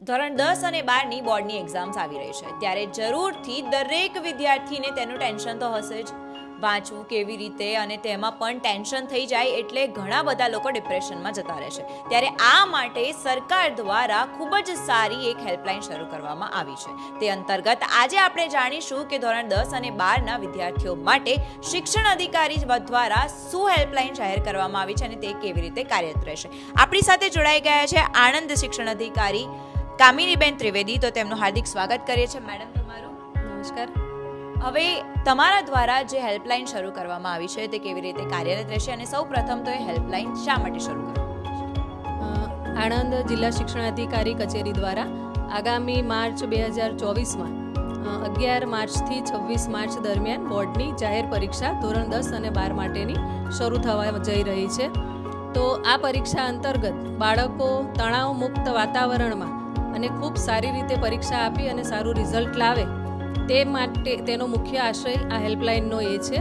ધોરણ દસ અને બારની બોર્ડની એક્ઝામ્સ આવી રહી છે. ત્યારે જરૂરથી દરેક વિદ્યાર્થીને તેનું ટેન્શન તો હશે જ. વાંચવું કેવી રીતે અને તેમાં પણ ટેન્શન થઈ જાય એટલે ઘણા બધા લોકો ડિપ્રેશનમાં જતા રહેશે ત્યારે આ માટે સરકાર દ્વારા ખૂબ જ સારી એક હેલ્પલાઇન શરૂ કરવામાં આવી છે. તે અંતર્ગત આજે આપણે જાણીશું કે ધોરણ દસ અને બારના વિદ્યાર્થીઓ માટે શિક્ષણ અધિકારી દ્વારા શું હેલ્પલાઇન જાહેર કરવામાં આવી છે અને તે કેવી રીતે કાર્યરત રહેશે. આપણી સાથે જોડાઈ ગયા છે આણંદ શિક્ષણ અધિકારી કામિનીબેન ત્રિવેદી તો તેમનું હાર્દિક સ્વાગત કરીએ છીએ. મેડમ તમારું? નમસ્કાર. હવે તમારા દ્વારા જે હેલ્પલાઇન શરૂ કરવામાં આવી છે તે કેવી રીતે કાર્યરત રહેશે અને સૌ પ્રથમ તો એ હેલ્પલાઇન શા માટે શરૂ કરવામાં આણંદ જિલ્લા શિક્ષણાધિકારી કચેરી દ્વારા આગામી માર્ચ બે હજાર ચોવીસમાં અગિયાર માર્ચથી છવ્વીસ માર્ચ દરમિયાન બોર્ડની જાહેર પરીક્ષા ધોરણ દસ અને બાર માટેની શરૂ થવા જઈ રહી છે. તો આ પરીક્ષા અંતર્ગત બાળકો તણાવ મુક્ત વાતાવરણમાં અને ખૂબ સારી રીતે પરીક્ષા આપી અને સારું રિઝલ્ટ લાવે, તે માટે તેનો મુખ્ય આશય આ હેલ્પલાઇનનો એ છે.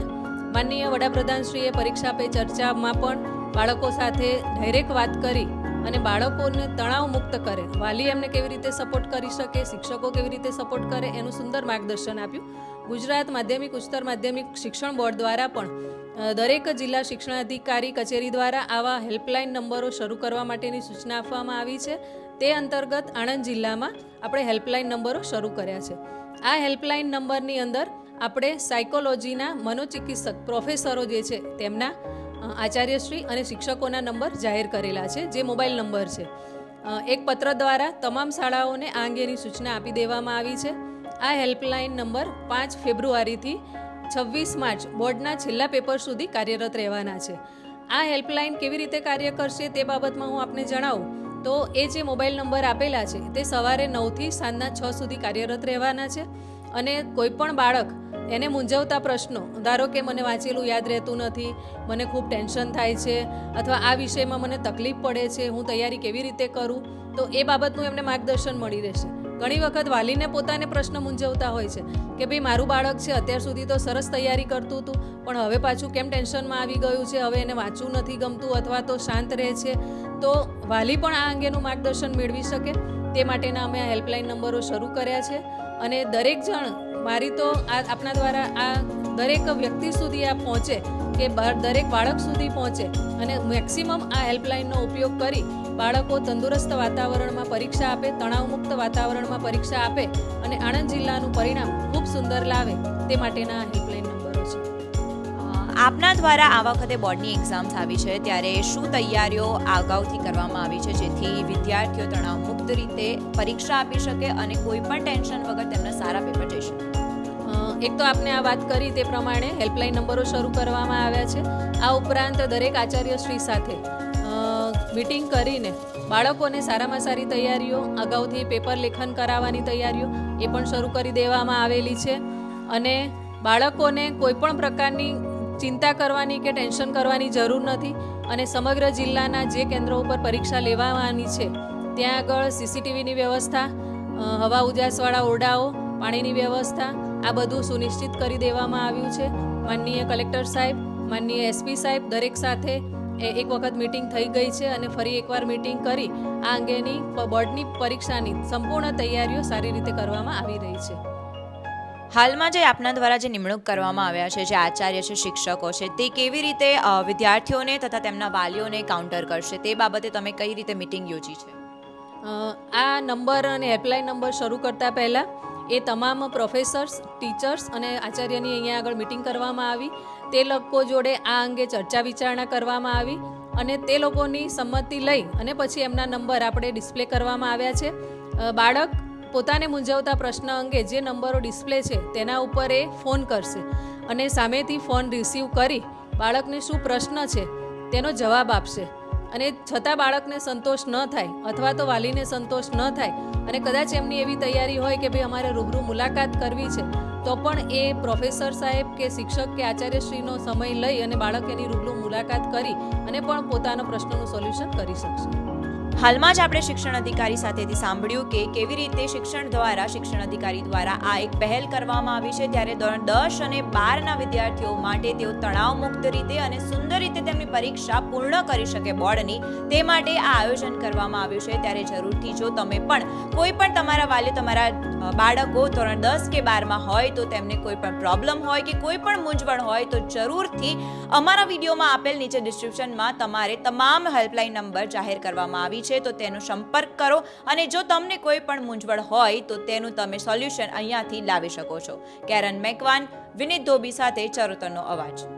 માનનીય વડાપ્રધાનશ્રીએ પરીક્ષા પે ચર્ચામાં પણ બાળકો સાથે ડાયરેક્ટ વાત કરી અને બાળકોને તણાવ મુક્ત કરે. વાલી એમને કેવી રીતે સપોર્ટ કરી શકે, શિક્ષકો કેવી રીતે સપોર્ટ કરે એનું સુંદર માર્ગદર્શન આપ્યું. ગુજરાત માધ્યમિક, ઉચ્ચતર માધ્યમિક શિક્ષણ બોર્ડ દ્વારા પણ દરેક જિલ્લા શિક્ષણાધિકારી કચેરી દ્વારા આવા હેલ્પલાઇન નંબરો શરૂ કરવા માટેની સૂચના આપવામાં આવી છે. તે અંતર્ગત આણંદ જિલ્લામાં આપણે હેલ્પલાઇન નંબરો શરૂ કર્યા છે. આ હેલ્પલાઇન નંબરની અંદર આપણે સાયકોલોજીના મનોચિકિત્સક પ્રોફેસરો જે છે તેમના આચાર્યશ્રી અને શિક્ષકોના નંબર જાહેર કરેલા છે, જે મોબાઈલ નંબર છે. એક પત્ર દ્વારા તમામ શાળાઓને આ અંગેની સૂચના આપી દેવામાં આવી છે. આ હેલ્પલાઇન નંબર પાંચ ફેબ્રુઆરીથી છવ્વીસ માર્ચ બોર્ડના છેલ્લા પેપર સુધી કાર્યરત રહેવાના છે. આ હેલ્પલાઇન કેવી રીતે કાર્ય કરશે તે બાબતમાં હું આપને જણાવું. તો એ જે મોબાઈલ નંબર આપેલા છે, તે સવારે નવથી સાંજના છ સુધી કાર્યરત રહેવાના છે અને કોઈ પણ બાળક એને મૂંઝવતા પ્રશ્નો, ધારો કે મને વાંચેલું યાદ રહેતું નથી, મને ખૂબ ટેન્શન થાય છે અથવા આ વિષયમાં મને તકલીફ પડે છે, હું તૈયારી કેવી રીતે કરું, તો એ બાબતનું એમને માર્ગદર્શન મળી રહેશે. ઘણી વખત વાલીને પોતાને પ્રશ્ન મૂંઝવતા હોય છે કે ભાઈ મારું બાળક છે, અત્યાર સુધી તો સરસ તૈયારી કરતું હતું, પણ હવે પાછું કેમ ટેન્શનમાં આવી ગયું છે? હવે એને વાંચવું નથી ગમતું અથવા તો શાંત રહે છે. તો વાલી પણ આ અંગેનું માર્ગદર્શન મેળવી શકે. તે માટેના અમે આ હેલ્પલાઇન નંબરો શરૂ કર્યા છે. અને દરેક જણ, મારી તો આ આપણા દ્વારા આ દરેક વ્યક્તિ સુધી આ પહોંચે કે દરેક બાળક સુધી પહોંચે અને મેક્સિમમ આ હેલ્પલાઇનનો ઉપયોગ કરી બાળકો તંદુરસ્ત વાતાવરણમાં પરીક્ષા આપે, તણાવમુક્ત વાતાવરણમાં પરીક્ષા આપે અને આણંદ જિલ્લાનું પરિણામ ખૂબ સુંદર લાવે તે માટેના હેલ્પલાઇન નંબરો છે. આપના દ્વારા આ વખતે બોર્ડની એક્ઝામ્સ આવી છે. ત્યારે શું તૈયારીઓ અગાઉથી કરવામાં આવી છે જેથી વિદ્યાર્થીઓ તણાવમુક્ત રીતે પરીક્ષા આપી શકે અને કોઈ પણ ટેન્શન વગર તેમના સારા પેપર જઈ શકે? એક તો આપને આ વાત કરી તે પ્રમાણે હેલ્પલાઇન નંબરો શરૂ કરવામાં આવ્યા છે. આ ઉપરાંત દરેક આચાર્યશ્રી સાથે મિટિંગ કરીને બાળકોને સારામાં સારી તૈયારીઓ, અગાઉથી પેપર લેખન કરાવવાની તૈયારીઓ એ પણ શરૂ કરી દેવામાં આવેલી છે. અને બાળકોને કોઈ પણ પ્રકારની ચિંતા કરવાની કે ટેન્શન કરવાની જરૂર નથી અને સમગ્ર જિલ્લાના જે કેન્દ્રો ઉપર પરીક્ષા લેવાની છે, ત્યાં આગળ સીસીટીવીની વ્યવસ્થા હવા ઉજાસવાળા ઓરડાઓ, પાણીની વ્યવસ્થા આ બધું સુનિશ્ચિત કરી દેવામાં આવ્યું છે. માનનીય કલેક્ટર સાહેબ માનનીય એસપી સાહેબ દરેક સાથે એ એક વખત મીટિંગ થઈ ગઈ છે અને ફરી એકવાર મીટિંગ કરી આ અંગેની બોર્ડની પરીક્ષાની સંપૂર્ણ તૈયારીઓ સારી રીતે કરવામાં આવી રહી છે. હાલમાં જે આપના દ્વારા જે નિમણૂક કરવામાં આવ્યા છે જે આચાર્ય છે શિક્ષકો છે તે કેવી રીતે વિદ્યાર્થીઓને તથા તેમના વાલીઓને કાઉન્ટર કરશે? તે બાબતે તમે કઈ રીતે મિટિંગ યોજી છે? આ નંબર અને હેલ્પલાઇન નંબર શરૂ કરતા પહેલાં એ તમામ પ્રોફેસર્સ ટીચર્સ અને આચાર્યની અહીંયા આગળ મિટિંગ કરવામાં આવી. તે લોકો જોડે આ અંગે ચર્ચા વિચારણા કરવામાં આવી અને તે લોકોની સંમતિ લઈ અને પછી એમના નંબર આપણે ડિસ્પ્લે કરવામાં આવ્યા છે. બાળક પોતાને મૂંઝવતા પ્રશ્ન અંગે જે નંબરો ડિસ્પ્લે છે તેના ઉપર એ ફોન કરશે અને સામેથી ફોન રિસીવ કરી બાળકને શું પ્રશ્ન છે તેનો જવાબ આપશે. અને છતાં બાળકને સંતોષ ન થાય, અથવા તો વાલીને સંતોષ ન થાય, અને કદાચ એમની એવી તૈયારી હોય કે ભાઈ અમારે રૂબરૂ મુલાકાત કરવી છે, તો પણ એ પ્રોફેસર સાહેબ કે શિક્ષક કે આચાર્યશ્રીનો સમય લઈ અને બાળક એની રૂબરૂ મુલાકાત કરી અને પણ પોતાના પ્રશ્નોનું સોલ્યુશન કરી શકશે. હાલમાં જ આપણે શિક્ષણ અધિકારી સાથેથી સાંભળ્યું કે કેવી રીતે શિક્ષણ દ્વારા, શિક્ષણ અધિકારી દ્વારા આ એક પહેલ કરવામાં આવી છે ત્યારે ધોરણ દસ અને બારના વિદ્યાર્થીઓ માટે તેઓ તણાવ મુક્ત રીતે અને સુંદર રીતે તેમની પરીક્ષા પૂર્ણ કરી શકે બોર્ડની, તે માટે આ આયોજન કરવામાં આવ્યું છે. ત્યારે જરૂરથી જો તમે પણ કોઈ પણ તમારા વાલીઓ તમારા બાળકો ધોરણ દસ કે બારમાં હોય તો તેમને કોઈ પણ પ્રોબ્લેમ હોય કે કોઈ પણ મૂંઝવણ હોય તો જરૂરથી અમારા વિડીયોમાં આપેલ નીચે ડિસ્ક્રિપ્શનમાં તમારે તમામ હેલ્પલાઇન નંબર જાહેર કરવામાં આવી છે, તો તેનો સંપર્ક કરો અને જો તમને કોઈ પણ મૂંઝવણ હોય, તો તેનું તમે સોલ્યુશન અહીંયાથી લાવી શકો છો. કેરન મેકવાન, વિનીત ધોબી સાથે ચરોતરનો અવાજ.